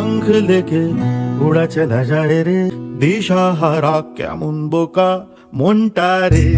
শঙ্খ লেখে উড়াছে ধ্যাসারে রে। দিশাহারা কেমন বোকা মনটা রে।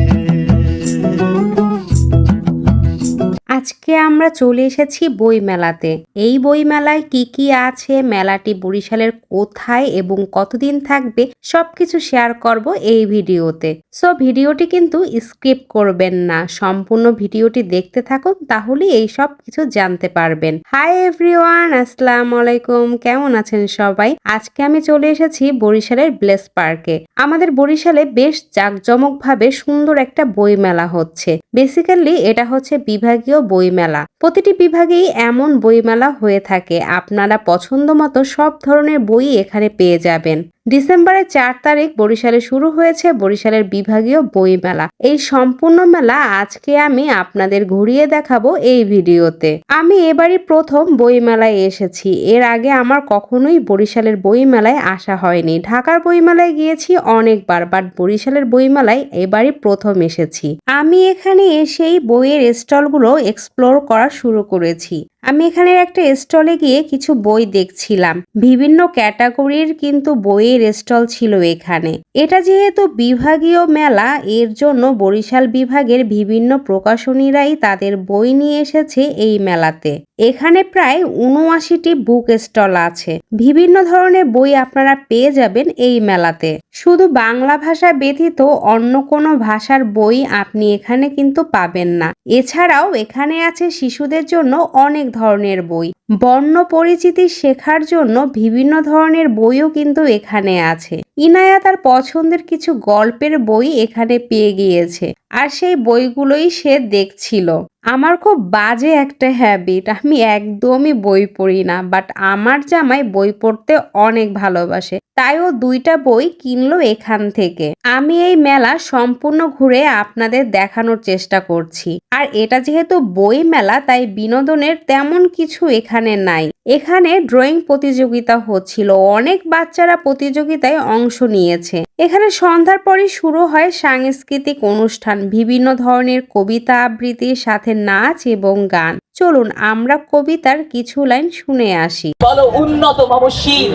আজকে আমরা চলে এসেছি বই মেলাতে এই বই মেলায় কি কি আছে, মেলাটি বরিশালের কোথায় এবং কতদিন থাকবে, সবকিছু শেয়ার করব এই ভিডিওতে। সো ভিডিওটি কিন্তু স্কিপ করবেন না। সম্পূর্ণ ভিডিওটি দেখতে থাকুন, তাহলে এই সব কিছু জানতে পারবেন। হাই এভরিওয়ান আসসালামু আলাইকুম। কেমন আছেন সবাই? আজকে আমি চলে এসেছি বরিশালের ব্লেস পার্কে। আমাদের বরিশালে বেশ জাঁকজমকভাবে সুন্দর একটা বই মেলা হচ্ছে। বেসিক্যালি এটা হচ্ছে বিভাগীয় বইমেলা। প্রতিটি বিভাগেই এমন বইমেলা হয়ে থাকে। আপনারা পছন্দ মতো সব ধরনের বই এখানে পেয়ে যাবেন। ডিসেম্বরের চার তারিখ বরিশালে শুরু হয়েছে বরিশালের বিভাগীয় বই মেলা। এই সম্পূর্ণ মেলা আজকে আমি আপনাদের ঘুরিয়ে দেখাবো এই ভিডিওতে। আমি এবারই প্রথম বই মেলায় এসেছি। এর আগে আমার কখনোই বরিশালের বই মেলায় আসা হয়নি। ঢাকার বই মেলায় গিয়েছি অনেকবার বাট বরিশালের বই মেলায় এবারই প্রথম এসেছি। আমি এখানে এসেই বইয়ের স্টলগুলো এক্সপ্লোর করা শুরু করেছি। আমি এখানের একটা স্টলে গিয়ে কিছু বই দেখছিলাম। বিভিন্ন ক্যাটাগরির কিন্তু বইয়ের স্টল ছিল এখানে। এটা যেহেতু বিভাগীয় মেলা, এর জন্য বরিশাল বিভাগের বিভিন্ন প্রকাশনীরাই তাদের বই নিয়ে এসেছে এই মেলাতে। এখানে প্রায় উনআশিটি বুক স্টল আছে। বিভিন্ন ধরনের বই আপনারা পেয়ে যাবেন এই মেলাতে। শুধু বাংলা ভাষা ব্যতীত অন্য কোনো ভাষার বই আপনি এখানে কিন্তু পাবেন না। এছাড়াও এখানে আছে শিশুদের জন্য অনেক ধরনের বই। বর্ণ পরিচিতি শেখার জন্য বিভিন্ন ধরনের বইও কিন্তু এখানে আছে। ইনায়া তার পছন্দের কিছু গল্পের বই এখানে পেয়ে গিয়েছে। আর সেই বইগুলোই সে দেখছিল। আমার খুব বাজে একটা হ্যাবিট আমি একদমই বই পড়ি না বাট আমার জামাই বই পড়তে অনেক ভালোবাসে। তাই ও দুইটা বই কিনলো এখান থেকে। আমি এই মেলা সম্পূর্ণ ঘুরে আপনাদের দেখানোর চেষ্টা করছি। আর এটা যেহেতু বই মেলা, তাই বিনোদনের তেমন কিছু এখানে নাই। এখানে ড্রয়িং প্রতিযোগিতা হচ্ছিল। অনেক বাচ্চারা প্রতিযোগিতায় অংশ নিয়েছে। এখানে সন্ধ্যার পরই শুরু হয় সাংস্কৃতিক অনুষ্ঠান বিভিন্ন ধরনের কবিতা আবৃত্তির সাথে নাচ এবং গান। চলুন আমরা কবিতার কিছু লাইন শুনে আসি। বলো উন্নত মম শির।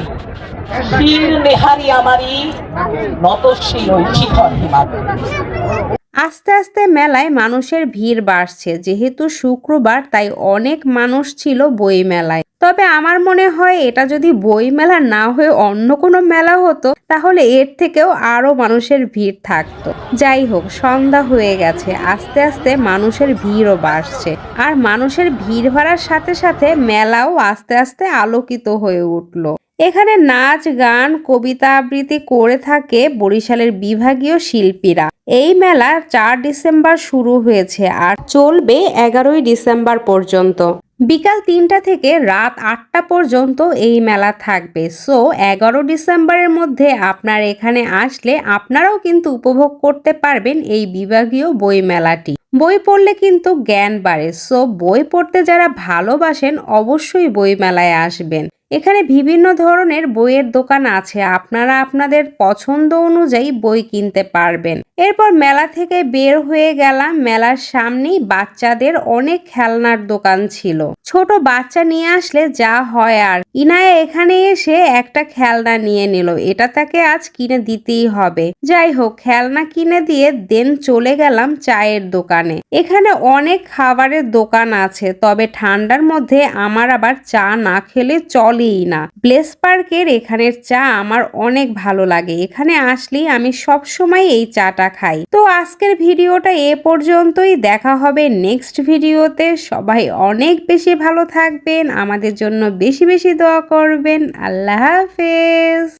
শির নেহারি আমারি নতশীল ওই শিখর আস্তে আস্তে মেলায় মানুষের ভিড় বাড়ছে। যেহেতু শুক্রবার তাই অনেক মানুষ ছিল বই মেলায় তবে আমার মনে হয় এটা যদি বই মেলা না হয়ে অন্য কোনো মেলা হতো, তাহলে এর থেকেও আরও মানুষের ভিড় থাকতো। যাই হোক, সন্ধ্যা হয়ে গেছে। আস্তে আস্তে মানুষের ভিড়ও বাড়ছে। আর মানুষের ভিড় বাড়ার সাথে সাথে মেলাও আস্তে আস্তে আলোকিত হয়ে উঠল। এখানে নাচ, গান, কবিতা আবৃত্তি করে থাকে বরিশালের বিভাগীয় শিল্পীরা। এই মেলা চার ডিসেম্বর শুরু হয়েছে আর চলবে এগারোই ডিসেম্বর পর্যন্ত। বিকাল তিনটা থেকে রাত আটটা পর্যন্ত এই মেলা থাকবে। সো, এগারো ডিসেম্বরের মধ্যে আপনার এখানে আসলে আপনারাও কিন্তু উপভোগ করতে পারবেন এই বিভাগীয় বই মেলাটি। বই পড়লে কিন্তু জ্ঞান বাড়ে। সো, বই পড়তে যারা ভালোবাসেন অবশ্যই বই মেলায় আসবেন। এখানে বিভিন্ন ধরনের বইয়ের দোকান আছে। আপনারা আপনাদের পছন্দ অনুযায়ী বই কিনতে পারবেন। এরপর মেলা থেকে বের হয়ে গেলাম। মেলার সামনেই বাচ্চাদের অনেক খেলনার দোকান ছিল। ছোট বাচ্চা নিয়ে আসলে যা হয় আর। ইনায়া এখানে এসে একটা খেলনা নিয়ে নিল। এটা তাকে আজ কিনে দিতেই হবে। যাই হোক, খেলনা কিনে দিয়ে দেন চলে গেলাম চায়ের দোকানে। এখানে অনেক খাবারের দোকান আছে, তবে ঠান্ডার মধ্যে আমার আবার চা না খেলে চলেই না। ব্লেস পার্কের এখানের চা আমার অনেক ভালো লাগে। এখানে আসলেই আমি সব সময় এই চাটা খাই। তো আজকের ভিডিওটা এ পর্যন্তই। দেখা হবে নেক্সট ভিডিওতে। সবাই অনেক বেশি ভালো থাকবেন। আমাদের জন্য বেশি বেশি দোয়া করবেন। আল্লাহ হাফেজ।